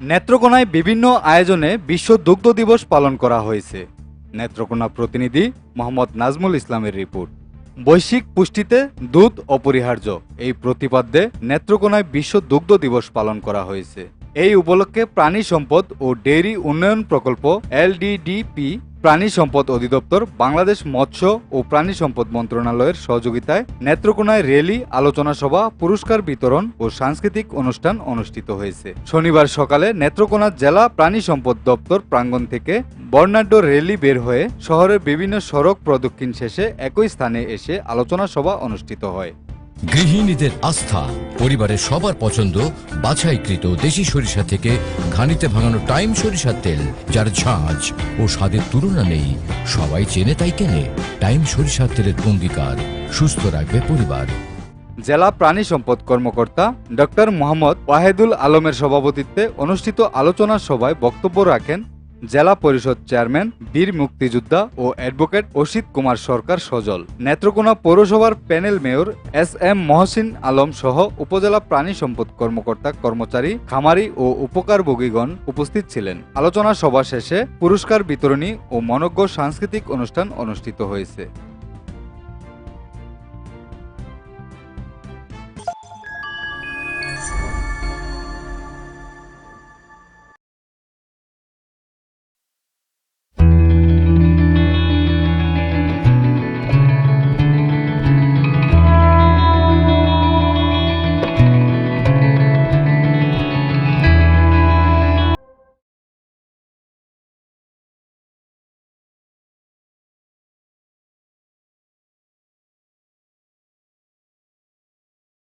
নেত্রকোনায় বিভিন্ন আয়োজনে বিশ্ব দুগ্ধ দিবস পালন করা হয়েছে। নেত্রকোনা প্রতিনিধি মোহাম্মদ নাজমুল ইসলামের রিপোর্ট। বৈশ্বিক পুষ্টিতে দুধ অপরিহার্য। এই প্রতিপাদ্যে নেত্রকোনায় বিশ্ব দুগ্ধ দিবস পালন করা হয়েছে। এই উপলক্ষে প্রাণী সম্পদ ও ডেইরি উন্নয়ন প্রকল্প, এলডিডিপি প্রাণী সম্পদ অধিদপ্তর, বাংলাদেশ মৎস্য ও প্রাণী সম্পদ মন্ত্রণালয়ের সহযোগিতায় নেত্রকোনায় র্যালি আলোচনা সভা, পুরস্কার বিতরণ ও সাংস্কৃতিক অনুষ্ঠান অনুষ্ঠিত হয়েছে। শনিবার সকালে নেত্রকোনা জেলা প্রাণী সম্পদ দপ্তর প্রাঙ্গণ থেকে বর্ণাঢ্য র্যালি বের হয়ে শহরের বিভিন্ন সড়ক প্রদক্ষিণ শেষে একই স্থানে এসে আলোচনা সভা অনুষ্ঠিত হয়। গৃহিণীদের আস্থা, পরিবারের সবার পছন্দ, বাছাইকৃত দেশি সরিষা থেকে ঘানিতে ভাঙানো টাইম সরিষার তেল, যার ঝাঁঝ ও স্বাদের তুলনা নেই। সবাই চেনে তাই কেনে, টাইম সরিষার তেলের অঙ্গীকার সুস্থ রাখবে পরিবার। জেলা প্রাণী সম্পদ কর্মকর্তা ডক্টর মোহাম্মদ ওয়াহেদুল আলমের সভাপতিত্বে অনুষ্ঠিত আলোচনা সভায় বক্তব্য রাখেন জেলা পরিষদ চেয়ারম্যান, বীর মুক্তিযোদ্ধা ও অ্যাডভোকেট অসিত কুমার সরকার সজল। নেত্রকোনা পৌরসভার panel mayor S M Mohsin Alam সহ উপজেলা প্রাণী সম্পদ কর্মকর্তা, কর্মচারী, খামারি ও উপকারভোগীগণ উপস্থিত ছিলেন। আলোচনা সভা শেষে পুরস্কার বিতরণী ও মনজ্ঞ সাংস্কৃতিক অনুষ্ঠান অনুষ্ঠিত হয়েছে।